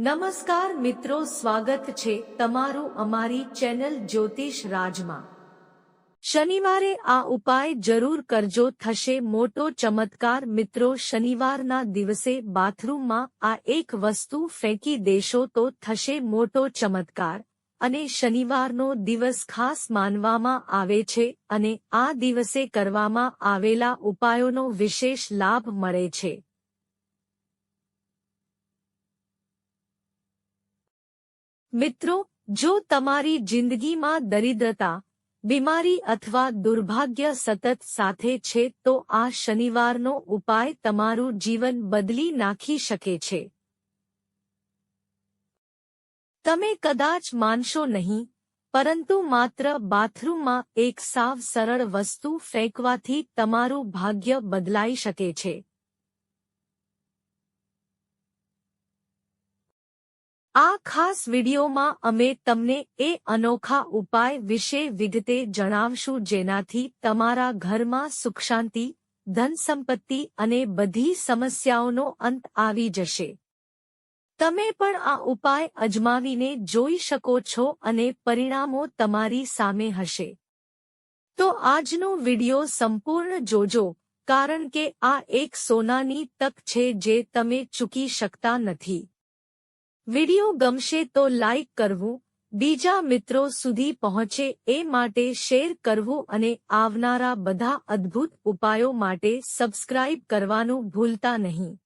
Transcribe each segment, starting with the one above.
નમસ્કાર મિત્રો, સ્વાગત છે તમારું અમારી ચેનલ જ્યોતિષ રાજમાં. શનિવારે આ ઉપાય જરૂર કરજો, થશે મોટો ચમત્કાર. મિત્રો, શનિવારના દિવસે બાથરૂમમાં આ એક વસ્તુ ફેંકી દેશો તો થશે મોટો ચમત્કાર. અને શનિવારનો દિવસ ખાસ માનવામાં આવે છે અને આ દિવસે કરવામાં આવેલા ઉપાયોનો વિશેષ લાભ મળે છે. મિત્રો, જો તમારી જિંદગીમાં દરિદ્રતા, બીમારી અથવા દુર્ભાગ્ય સતત સાથે છે, તો આ શનિવારનો ઉપાય તમારું જીવન બદલી નાખી શકે છે. તમે કદાચ માનશો નહીં, પરંતુ માત્ર બાથરૂમમાં એક સાવ સરળ વસ્તુ ફેંકવાથી તમારું ભાગ્ય બદલાઈ શકે છે. આ ખાસ વિડિયોમાં અમે તમને એ અનોખા ઉપાય વિશે વિગતે જણાવશું જેનાથી તમારા ઘરમાં સુખ શાંતિ ધન સંપત્તિ અને બધી સમસ્યાઓનો અંત આવી જશે. તમે પણ આ ઉપાય અજમાવીને જોઈ શકો છો અને પરિણામો તમારી સામે હશે. તો આજનો વિડિયો સંપૂર્ણ જોજો, કારણ કે આ એક સોનાની તક છે જે તમે ચૂકી શકતા નથી. વિડિયો ગમશે તો લાઇક કરવું, બીજા મિત્રો સુધી પહોંચે એ માટે શેર કરવું અને આવનારા બધા અદ્ભુત ઉપાયો માટે સબસ્ક્રાઇબ કરવાનું ભૂલતા નહીં.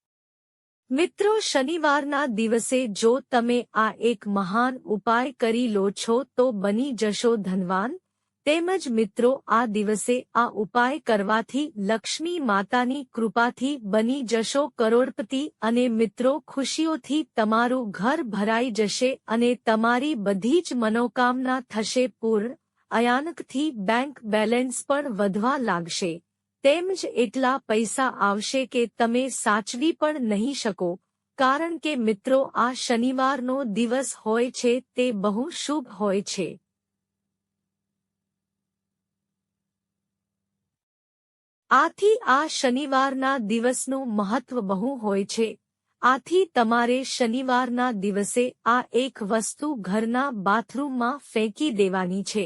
મિત્રો, શનિવારના દિવસે જો તમે આ એક મહાન ઉપાય કરી લો છો તો બની જશો ધનવાન. તેમજ મિત્રો, આ દિવસે આ ઉપાય કરવાથી લક્ષ્મી માતાની કૃપાથી બની જશો કરોડપતિ અને મિત્રો, ખુશીઓથી તમારું ઘર ભરાઈ જશે અને તમારી બધી જ મનોકામના થશે પૂર્ણ. અયાનકથી બેંક બેલેન્સ પણ વધવા લાગશે. તેમજ એટલા પૈસા આવશે કે તમે સાચવી પણ નહીં શકો. કારણ કે મિત્રો, આ શનિવારનો દિવસ હોય છે, તે બહુ શુભ હોય છે. આથી આ શનિવારના દિવસનું મહત્વ બહુ હોય છે. આથી તમારે શનિવારના દિવસે આ એક વસ્તુ ઘરના બાથરૂમમાં ફેંકી દેવાની છે.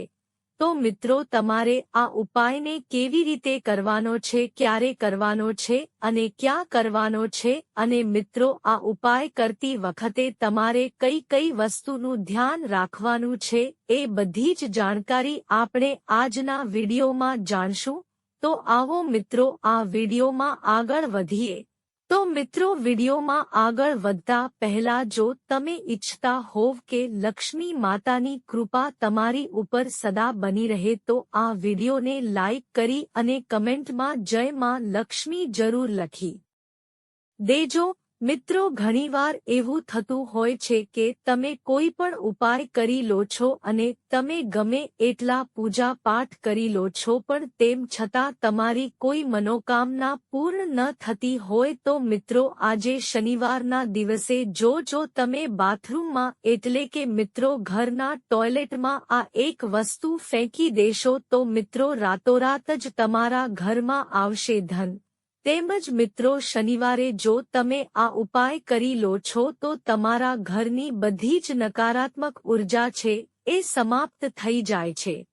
તો મિત્રો, તમારે આ ઉપાયને કેવી રીતે કરવાનો છે, ક્યારે કરવાનો છે અને ક્યાં કરવાનો છે અને મિત્રો, આ ઉપાય કરતી વખતે તમારે કઈ કઈ વસ્તુનું ધ્યાન રાખવાનું છે એ બધી જ જાણકારી આપણે આજના વિડીયોમાં જાણશું. તો આવો મિત્રો, આ વિડીયોમાં આગળ વધીએ. તો મિત્રો, વિડીયોમાં આગળ વધતા પહેલા જો તમે ઈચ્છતા હોવ કે લક્ષ્મી માતાની કૃપા તમારી ઉપર સદા બની રહે, તો આ વિડીયોને લાઇક કરી અને કમેન્ટમાં જય માં લક્ષ્મી જરૂર લખી દેજો. મિત્રો, ઘણીવાર એવું થતું હોય છે કે તમે કોઈ પણ ઉપાય કરી લો છો અને તમે ગમે એટલા પૂજા પાઠ કરી લો છો, પણ તેમ છતાં તમારી કોઈ મનોકામના પૂર્ણ ન થતી હોય તો મિત્રો, આજે શનિવારના દિવસે જો જો તમે બાથરૂમમાં, એટલે કે મિત્રો, ઘરના ટોયલેટમાં આ એક વસ્તુ ફેંકી દેશો, તો મિત્રો, રાતોરાત જ તમારા ઘરમાં આવશે ધન. તેમજ મિત્રો શનિવારે જો તમે આ ઉપાય કરી લો છો તો તમારા ઘરની બધી જ નકારાત્મક ઊર્જા છે, એ સમાપ્ત થઈ જાય છે.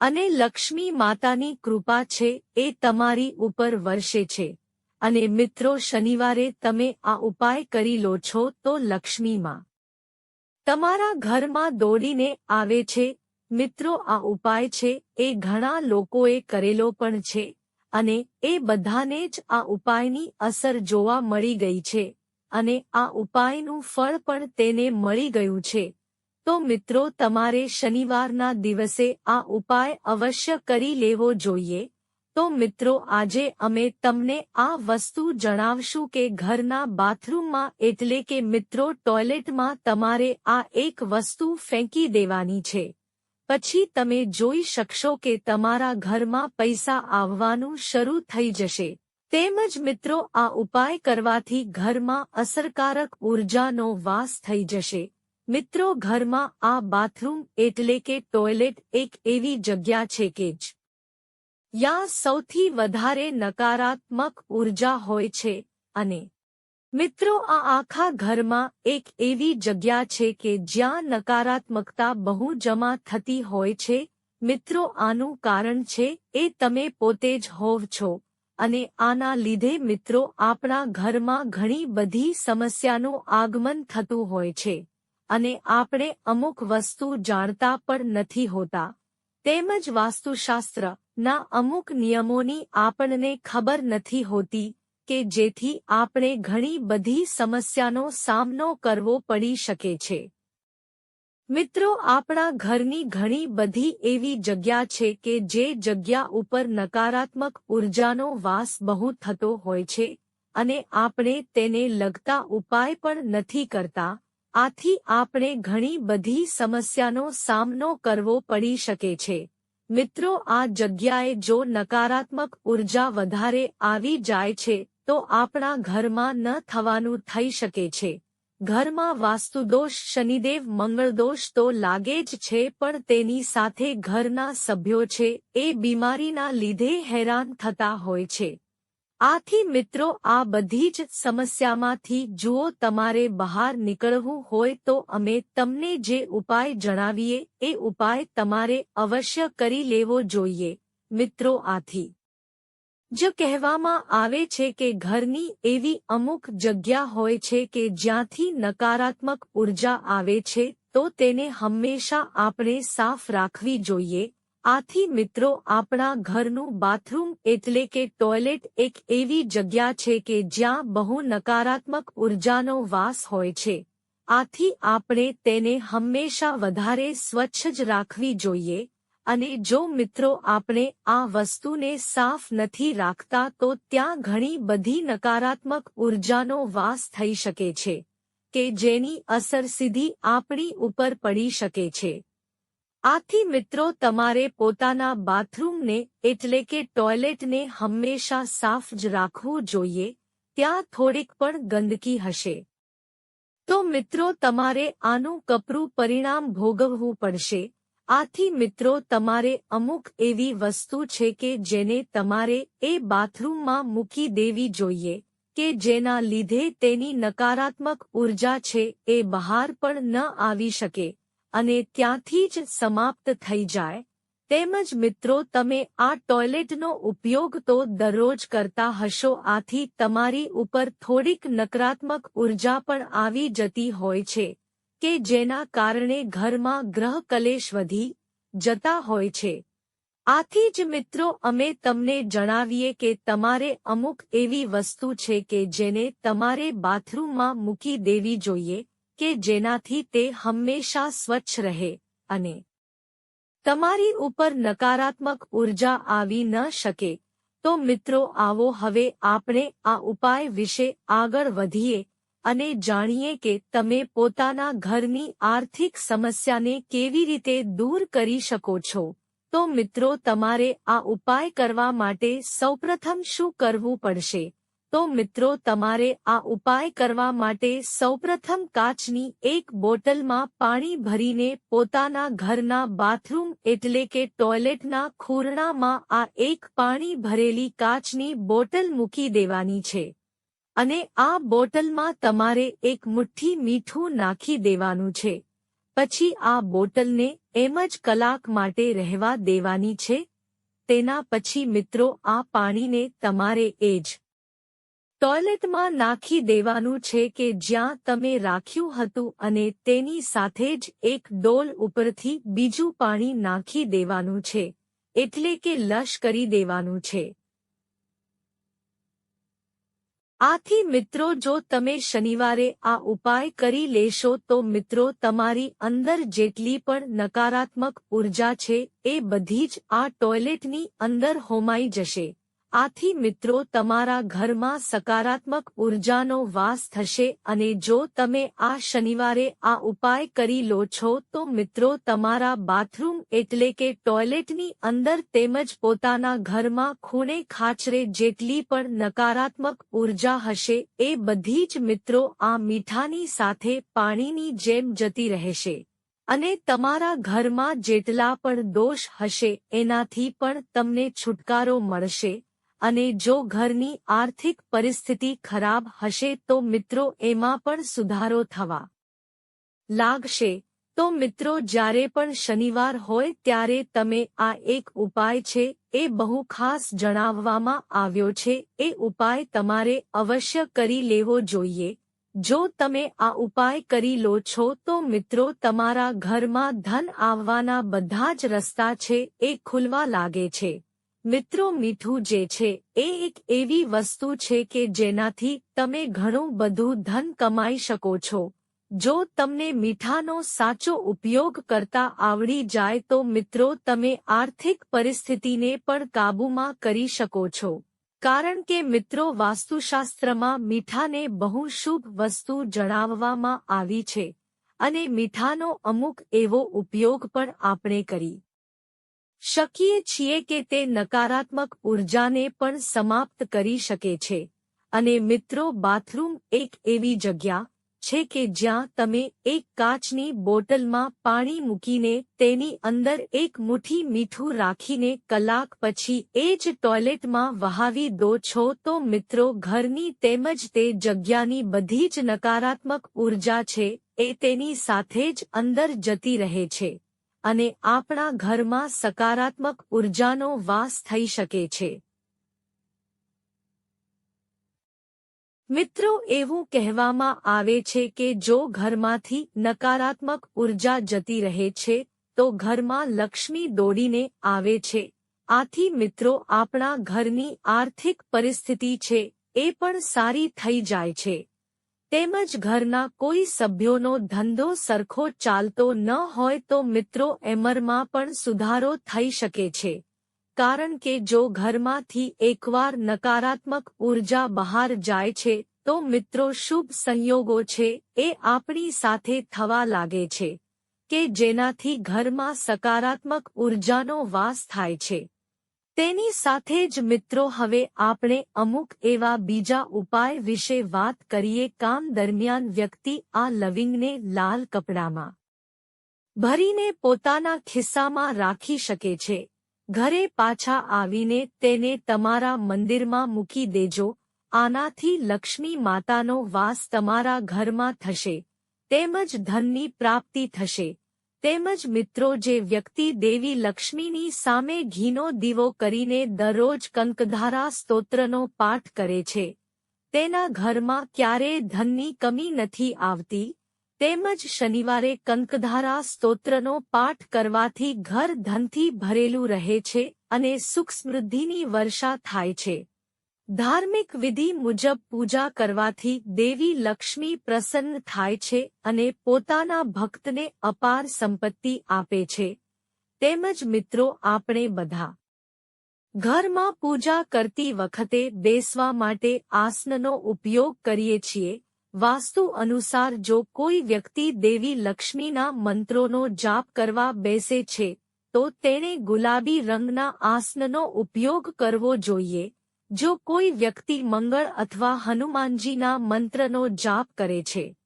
અને લક્ષ્મી માતાની કૃપા છે, એ તમારી ઉપર વર્ષે છે. અને મિત્રો શનિવારે તમે આ ઉપાય કરી લો છો તો લક્ષ્મીમાં તમારા ઘરમાં દોડીને આવે છે. મિત્રો આ ઉપાય છે, એ ઘણા લોકોએ કરેલો પણ છે. અને એ બધાને જ આ ઉપાયની અસર જોવા મળી ગઈ છે અને આ ઉપાયનું ફળ પણ તેને મળી ગયું છે. તો મિત્રો, તમારે શનિવારના દિવસે આ ઉપાય અવશ્ય કરી લેવો જોઈએ. તો મિત્રો, આજે અમે તમને આ વસ્તુ જણાવશું કે ઘરના બાથરૂમમાં એટલે કે મિત્રો, ટોયલેટમાં તમારે આ એક વસ્તુ ફેંકી દેવાની છે. પછી તમે જોઈ શકશો કે તમારા ઘરમાં પૈસા આવવાનું શરૂ થઈ જશે. તેમજ મિત્રો, આ ઉપાય કરવાથી ઘરમાં અસરકારક ઉર્જાનો વાસ થઈ જશે. મિત્રો, ઘરમાં આ બાથરૂમ એટલે કે ટોયલેટ એક એવી જગ્યા છે કે જ યા સૌથી વધારે નકારાત્મક ઊર્જા હોય છે. અને મિત્રો, આ આખા ઘરમાં એક એવી જગ્યા છે કે જ્યાં નકારાત્મકતા બહુ જમા થતી હોય છે. મિત્રો, આનું કારણ છે, એ તમે પોતે જ હોવ છો. અને આના લીધે મિત્રો, આપણા ઘરમાં ઘણી બધી સમસ્યાનું આગમન થતું હોય છે. અને આપણે અમુક વસ્તુ જાણતા પણ નથી હોતા. તેમજ વાસ્તુશાસ્ત્ર ના અમુક નિયમોની આપણને ખબર નથી હોતી. કે જેથી આપણે ઘણી બધી સમસ્યાનો સામનો કરવો પડી શકે છે. મિત્રો, આપણા ઘરની ઘણી બધી એવી જગ્યા છે કે જે જગ્યા ઉપર નકારાત્મક ઉર્જાનો વાસ બહુ થતો હોય છે અને આપણે તેને લગતા ઉપાય પણ નથી કરતા. આથી આપણે ઘણી બધી સમસ્યાનો સામનો કરવો પડી શકે છે. મિત્રો, આ જગ્યાએ જો નકારાત્મક ઊર્જા વધારે આવી જાય છે તો આપણા ઘરમાં ન થવાનું થઈ શકે છે. ઘરમાં વાસ્તુદોષ, શનિદેવ, મંગળદોષ તો લાગે જ છે, પણ તેની સાથે ઘરના સભ્યો છે, એ બીમારીના લીધે હેરાન થતા હોય છે. આથી મિત્રો, આ બધી જ સમસ્યામાંથી જુઓ, તમારે બહાર નીકળવું હોય તો અમે તમને જે ઉપાય જણાવીએ, એ ઉપાય તમારે અવશ્ય કરી લેવો જોઈએ. મિત્રો, આથી જ કહેવામાં આવે છે કે ઘરની એવી અમુક જગ્યા હોય છે કે જ્યાંથી નકારાત્મક ઊર્જા આવે છે, તો તેને હંમેશા આપણે સાફ રાખવી જોઈએ. આથી મિત્રો, આપણા ઘરનું બાથરૂમ એટલે કે ટોયલેટ એક એવી જગ્યા છે કે જ્યાં બહુ નકારાત્મક ઉર્જાનો વાસ હોય છે. આથી આપણે તેને હંમેશા વધારે સ્વચ્છ જ રાખવી જોઈએ. અને જો મિત્રો આપણે આ વસ્તુને સાફ નથી રાખતા તો ત્યાં ઘણી બધી નકારાત્મક ઉર્જાનો વાસ થઈ શકે છે, કે જેની અસર સીધી આપણી ઉપર પડી શકે છે. આથી મિત્રો તમારે પોતાના બાથરૂમને એટલે કે ટોયલેટને હંમેશા સાફ જ રાખવું જોઈએ, ત્યાં થોડીક પણ ગંદકી હશે. તો મિત્રો તમારે આનું કપરું પરિણામ ભોગવવું પડશે આથી મિત્રો તમારે અમુક એવી વસ્તુ છે કે જેને તમારે એ બાથરૂમમાં મૂકી દેવી જોઈએ, કે જેના લીધે તેની નકારાત્મક ઊર્જા છે એ બહાર પણ ન આવી શકે, અને ત્યાંથી જ સમાપ્ત થઈ જાય. તેમજ મિત્રો તમે આ ટોયલેટનો ઉપયોગ તો દરરોજ કરતા હશો, આથી તમારી ઉપર થોડીક નકારાત્મક ઊર્જા પણ આવી જતી હોય છે. કે જેના કારણે ઘરમાં ગ્રહ કલેશ વધી જતા હોય છે. આથી જ મિત્રો, અમે તમને જણાવીએ કે તમારે અમુક એવી વસ્તુ છે કે જેને તમારે બાથરૂમમાં મૂકી દેવી જોઈએ, કે જેનાથી તે હંમેશા સ્વચ્છ રહે અને તમારી ઉપર નકારાત્મક ઊર્જા આવી ન શકે. તો મિત્રો, આવો હવે આપણે આ ઉપાય વિશે આગળ વધીએ અને જાણીએ કે તમે પોતાના ઘરની આર્થિક સમસ્યાને કેવી રીતે દૂર કરી શકો છો. તો મિત્રો, તમારે આ ઉપાય કરવા માટે સૌપ્રથમ શું કરવું પડશે? તો મિત્રો, તમારે આ ઉપાય કરવા માટે સૌપ્રથમ કાચની એક બોટલમાં પાણી ભરીને પોતાના ઘરના બાથરૂમ એટલે કે ટોયલેટના ખૂરણામાં આ એક પાણી ભરેલી કાચની બોટલ મૂકી દેવાની છે. અને આ બોટલમાં તમારે એક મુઠ્ઠી મીઠું નાખી દેવાનું છે. પછી આ બોટલને એમ જ કલાક માટે રહેવા દેવાની છે. તેના પછી મિત્રો આ પાણીને તમારે એ જ ટોયલેટમાં નાખી દેવાનું છે કે જ્યાં તમે રાખ્યું હતું અને તેની સાથે જ એક ડોલ ઉપરથી બીજું પાણી નાખી દેવાનું છે. એટલે કે લશ કરી દેવાનું છે. આથી મિત્રો, જો તમે શનિવારે આ ઉપાય કરી લેશો, તો મિત્રો, તમારી અંદર જેટલી પણ નકારાત્મક ઊર્જા છે, એ બધી જ આ ટોયલેટની અંદર હોમાઈ જશે. આથી મિત્રો તમારા ઘરમાં સકારાત્મક ઉર્જાનો વાસ થશે અને જો તમે આ શનિવારે આ ઉપાય કરી લો છો તો મિત્રો તમારા બાથરૂમ એટલે કે ટોયલેટની અંદર તેમજ પોતાના ઘરમાં ખૂણે ખાચરે જેટલી પણ નકારાત્મક ઊર્જા હશે એ બધી જ મિત્રો આ મીઠાની સાથે પાણીની જેમ જતી રહેશે. અને તમારા ઘરમાં જેટલા પણ દોષ હશે એનાથી પણ તમને છુટકારો મળશે. અને જો ઘરની આર્થિક પરિસ્થિતિ ખરાબ હશે તો મિત્રો એમાં પણ સુધારો થવા લાગશે. તો મિત્રો જ્યારે પણ શનિવાર હોય ત્યારે તમે આ એક ઉપાય છે એ બહુ ખાસ જણાવવામાં આવ્યો છે. એ ઉપાય તમારે અવશ્ય કરી લેવો જોઈએ. જો તમે આ ઉપાય કરી લો છો તો મિત્રો તમારા ઘરમાં ધન આવવાના બધા જ રસ્તા છે એ ખુલવા લાગે છે. મિત્રો મીઠું જે છે, એ એક એવી વસ્તુ છે કે જેનાથી તમે ઘણું બધું ધન કમાઈ શકો છો. જો તમને મીઠાનો સાચો ઉપયોગ કરતા આવડી જાય તો મિત્રો તમે આર્થિક પરિસ્થિતિને પણ કાબૂમાં કરી શકો છો. કારણ કે મિત્રો વાસ્તુશાસ્ત્રમાં મીઠાને બહુ શુભ વસ્તુ જણાવવામાં આવી છે. અને મીઠાનો અમુક એવો ઉપયોગ પણ આપણે કરી. શકીએ છીએ કે તે નકારાત્મક ઉર્જાને પણ સમાપ્ત કરી શકે છે. અને મિત્રો, બાથરૂમ એક એવી જગ્યા છે કે જ્યાં તમે એક કાચની બોટલમાં પાણી મૂકીને તેની અંદર એક મુઠ્ઠી મીઠું રાખીને કલાક પછી એ જ ટોયલેટમાં વહાવી દો છો તો મિત્રો, ઘરની તેમજ તે જગ્યાની બધી જ નકારાત્મક ઊર્જા છે, એ તેની સાથે જ અંદર જતી રહે છે. અને આપણા ઘરમાં સકારાત્મક ઉર્જાનો વાસ થઈ શકે છે. મિત્રો, એવું કહેવામાં આવે છે કે જો ઘરમાંથી નકારાત્મક ઊર્જા જતી રહે છે, તો ઘરમાં લક્ષ્મી દોડીને આવે છે. આથી મિત્રો, આપણા ઘરની આર્થિક પરિસ્થિતિ છે, એ પણ સારી થઈ જાય છે. તેમજ ઘરના કોઈ સભ્યોનો ધંધો સરખો ચાલતો ન હોય તો મિત્રો એમરમાં પણ સુધારો થઈ શકે છે. કારણ કે જો ઘરમાંથી એકવાર નકારાત્મક ઊર્જા બહાર જાય છે, તો મિત્રો શુભ સંયોગો છે, એ આપણી સાથે થવા લાગે છે, કે જેનાથી ઘરમાં સકારાત્મક ઉર્જાનો વાસ થાય છે. તેની સાથે જ મિત્રો હવે આપણે અમુક એવા બીજા ઉપાય વિશે વાત કરીએ કામ દરમિયાન વ્યક્તિ આ લવિંગને લાલ કપડામાં ભરીને પોતાના ખિસ્સામાં રાખી શકે છે. ઘરે પાછા આવીને તેને તમારા મંદિરમાં મૂકી દેજો. આનાથી લક્ષ્મી માતાનો વાસ તમારા ઘરમાં થશે. તેમજ ધનની પ્રાપ્તિ થશે. તેમજ મિત્રો જે વ્યક્તિ દેવી લક્ષ્મીની સામે ઘીનો દીવો કરીને દરરોજ કંકધારા સ્તોત્રનો પાઠ કરે છે. તેના ઘરમાં ક્યારેય ધનની કમી નથી આવતી. તેમજ શનિવારે કંકધારા સ્તોત્રનો પાઠ કરવાથી ઘર ધનથી ભરેલું રહે છે અને સુખ સમૃદ્ધિની વર્ષા થાય છે. ધાર્મિક વિધિ મુજબ પૂજા કરવાથી દેવી લક્ષ્મી પ્રસન્ન થાય છે અને પોતાના ભક્તને અપાર સંપત્તિ આપે છે. તેમજ મિત્રો આપણે બધા ઘરમાં પૂજા કરતી વખતે બેસવા માટે આસનનો ઉપયોગ કરીએ છીએ. વાસ્તુ અનુસાર જો કોઈ વ્યક્તિ દેવી લક્ષ્મીના મંત્રોનો જાપ કરવા બેસે છે, તો તેણે ગુલાબી રંગના આસનનો ઉપયોગ કરવો જોઈએ. જો કોઈ વ્યક્તિ મંગળ અથવા હનુમાનજીના મંત્રનો જાપ કરે છે,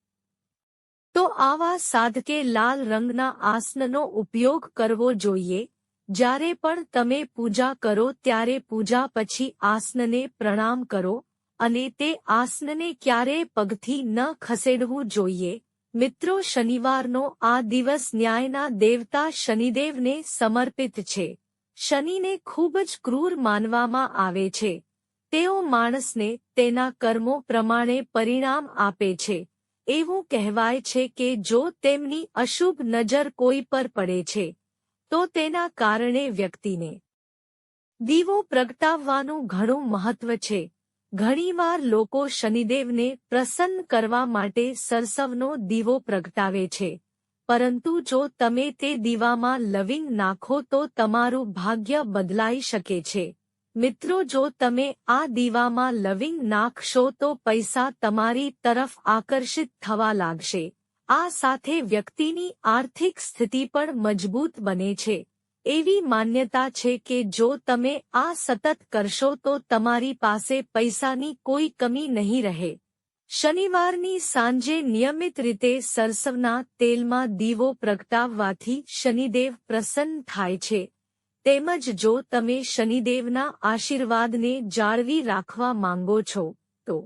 તો આવા સાધકે લાલ રંગના આસનનો ઉપયોગ કરવો જોઈએ. જ્યારે પણ તમે પૂજા કરો, ત્યારે પૂજા પછી આસનને પ્રણામ કરો અને તે આસનને ક્યારેય પગથી ન ખસેડવું જોઈએ. મિત્રો, શનિવારનો આ દિવસ ન્યાયના દેવતા શનિદેવને સમર્પિત છે. શનિને ખૂબ જ ક્રૂર માનવામાં આવે છે. તેઓ માણસને તેના કર્મો પ્રમાણે પરિણામ આપે છે. એવું કહેવાય છે કે જો તેમની અશુભ નજર કોઈ પર પડે છે, તો તેના કારણે વ્યક્તિને દીવો પ્રગટાવવાનું ઘણું મહત્વ છે. ઘણીવાર લોકો શનિદેવને પ્રસન્ન કરવા માટે સરસવનો દીવો પ્રગટાવે છે. પરંતુ જો તમે તે દીવામાં લવિંગ નાખો તો તમારું ભાગ્ય બદલાઈ શકે છે. મિત્રો, જો તમે આ દીવામાં લવિંગ નાખશો તો પૈસા તમારી તરફ આકર્ષિત થવા લાગશે. આ સાથે વ્યક્તિની આર્થિક સ્થિતિ પણ મજબૂત બને છે. એવી માન્યતા છે કે જો તમે આ સતત કરશો તો તમારી પાસે પૈસાની કોઈ કમી નહીં રહે. શનિવારની સાંજે નિયમિત રીતે સરસવના તેલમાં દીવો પ્રગટાવવાથી શનિદેવ પ્રસન્ન થાય છે. તેમજ જો તમે શનિદેવના આશીર્વાદને જાળવી રાખવા માંગો છો, તો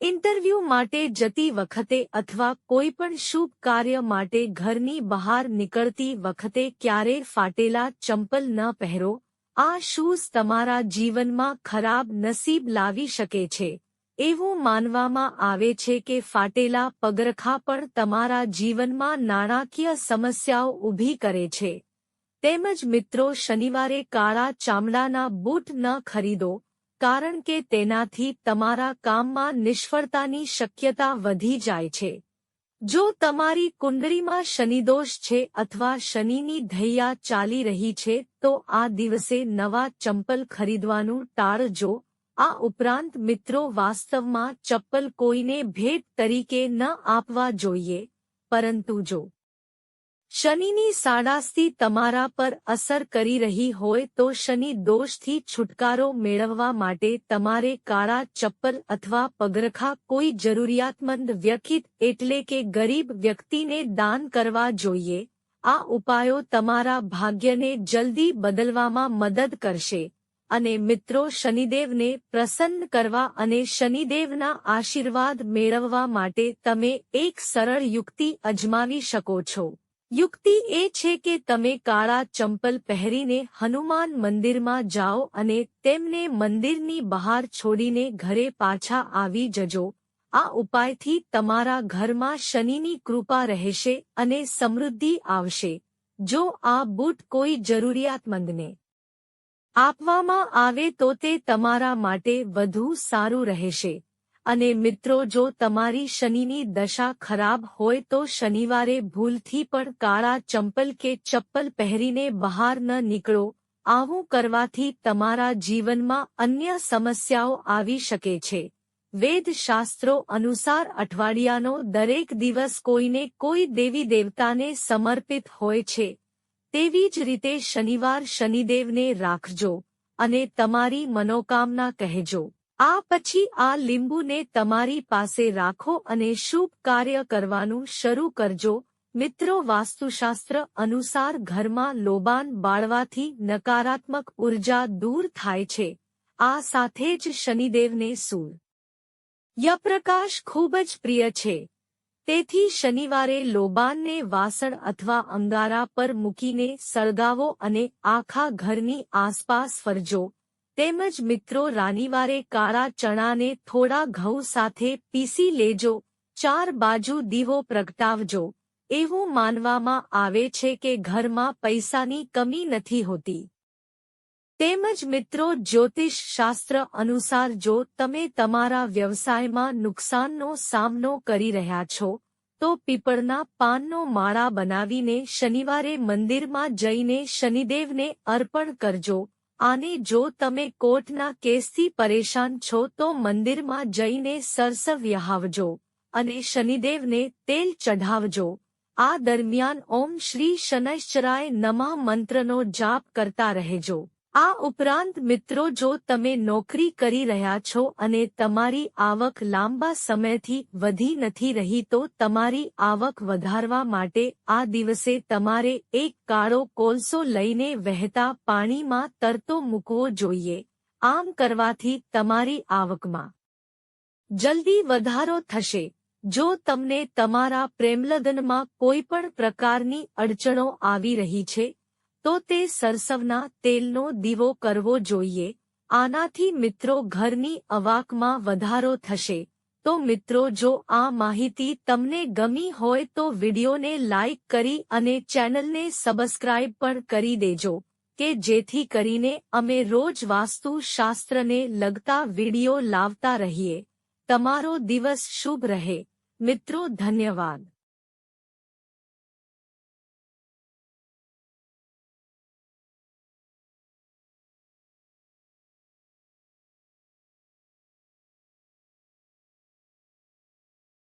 ઇન્ટરવ્યૂ માટે જતી વખતે અથવા કોઈપણ શુભ કાર્ય માટે ઘરની બહાર નીકળતી વખતે ક્યારે ફાટેલા ચંપલ ન પહેરો, આ શૂઝ તમારા જીવનમાં ખરાબ નસીબ લાવી શકે છે. એવું માનવામાં આવે છે કે ફાટેલા પગરખા પણ તમારા જીવનમાં નાણાકીય સમસ્યાઓ ઊભી કરે છે. તેમજ મિત્રો શનિવારે કાળા ચામડાના બૂટ ન ખરીદો, કારણ કે તેનાથી તમારા કામમાં નિષ્ફળતાની શક્યતા વધી જાય છે. જો તમારી કુંડળીમાં શનિદોષ છે અથવા શનિની ધૈયા ચાલી રહી છે, તો આ દિવસે નવા ચંપલ ખરીદવાનું ટાળજો આ ઉપરાંત મિત્રો વાસ્તવમાં ચપ્પલ કોઈને ભેટ તરીકે ન આપવા જોઈએ. પરંતુ જો શનિની સાડાસ્તી તમારા પર અસર કરી રહી હોય તો શનિ દોષથી છુટકારો મેળવવા માટે તમારે કાળા ચપ્પલ અથવા પગરખા કોઈ જરૂરિયાતમંદ વ્યક્તિ એટલે કે ગરીબ વ્યક્તિને દાન કરવા જોઈએ. આ ઉપાયો તમારા ભાગ્યને જલ્દી બદલવામાં મદદ કરશે. અને મિત્રો, શનિદેવને પ્રસન્ન કરવા અને શનિદેવના આશીર્વાદ મેળવવા માટે તમે એક સરળ યુક્તિ અજમાવી શકો છો. યુક્તિ એ છે કે તમે કાળા ચંપલ પહેરીને હનુમાન મંદિરમાં જાઓ અને તેમને મંદિરની બહાર છોડીને ઘરે પાછા આવી જજો. આ ઉપાયથી તમારા ઘરમાં શનિની કૃપા રહેશે અને સમૃદ્ધિ આવશે. જો આ બૂટ કોઈ જરૂરિયાતમંદને આપવામાં આવે તો તે તમારા માટે વધુ સારું રહેશે. અને મિત્રો, જો તમારી શનિની દશા ખરાબ હોય તો શનિવારે ભૂલથી પણ કાળા ચંપલ કે ચપ્પલ પહેરીને બહાર ન નીકળો. આવું કરવાથી તમારા જીવનમાં અન્ય સમસ્યાઓ આવી શકે છે. વેદશાસ્ત્રો અનુસાર અઠવાડિયાનો દરેક દિવસ કોઈને કોઈ દેવી દેવતાને સમર્પિત હોય છે. તેવી જ રીતે શનિવાર શનિદેવને રાખજો અને તમારી મનોકામના કહેજો. આ પછી આ લીંબુને તમારી પાસે રાખો અને શુભ કાર્ય કરવાનું શરૂ કરજો. મિત્રો, વાસ્તુશાસ્ત્ર અનુસાર ઘરમાં લોબાન બાળવાથી નકારાત્મક ઊર્જા દૂર થાય છે. આ સાથે જ શનિદેવને સૂર યપ્રકાશ ખૂબ જ પ્રિય છે. તેથી શનિવારે લોબાનને વાસણ અથવા અંગારા પર મૂકીને સળગાવો અને આખા ઘરની આસપાસ ફરજો. તેમજ મિત્રો રાનીવારે કાળા ચણાને થોડા ઘઉં સાથે પીસી લેજો, ચાર બાજુ દીવો પ્રગટાવજો. એવું માનવામાં આવે છે કે ઘરમાં પૈસાની કમી નથી હોતી. તેમજ મિત્રો જ્યોતિષ શાસ્ત્ર અનુસાર જો તમે તમારા વ્યવસાયમાં નુકસાનનો સામનો કરી રહ્યા છો, તો પીપળના પાનનો માળા બનાવીને શનિવારે મંદિરમાં જઈને શનિદેવને અર્પણ કરજો. આને જો તમે કોર્ટના કેસથી પરેશાન છો તો મંદિરમાં જઈને સરસવ્યહાવજો અને શનિદેવને તેલ ચઢાવજો. આ દરમિયાન ઓમ શ્રી શનૈશ્ચરાય નમઃ મંત્રનો જાપ કરતા રહેજો. આ ઉપરાંત મિત્રો જો તમે નોકરી કરી રહ્યા છો અને તમારી આવક લાંબા સમયથી વધી નથી રહી તો તમારી આવક વધારવા માટે આ દિવસે તમારે એક કાળો કોલસો લઈને વહેતા પાણીમાં તરતો મૂકવો જોઈએ. આમ કરવાથી તમારી આવકમાં જલ્દી વધારો થશે. જો તમને તમારા પ્રેમલગ્નમાં કોઈપણ પ્રકારની અડચણો આવી રહી છે તો તે સરસવના તેલનો દીવો કરવો જોઈએ. આનાથી મિત્રો ઘરની અવાકમાં વધારો થશે. તો મિત્રો જો આ માહિતી તમને ગમી હોય તો વિડિયોને લાઇક કરી અને ચેનલને સબસ્ક્રાઇબ પણ કરી દેજો, કે જેથી કરીને અમે રોજ વાસ્તુ શાસ્ત્રને લગતા વિડિયો લાવતા રહીએ. તમારો દિવસ શુભ રહે. મિત્રો, ધન્યવાદ.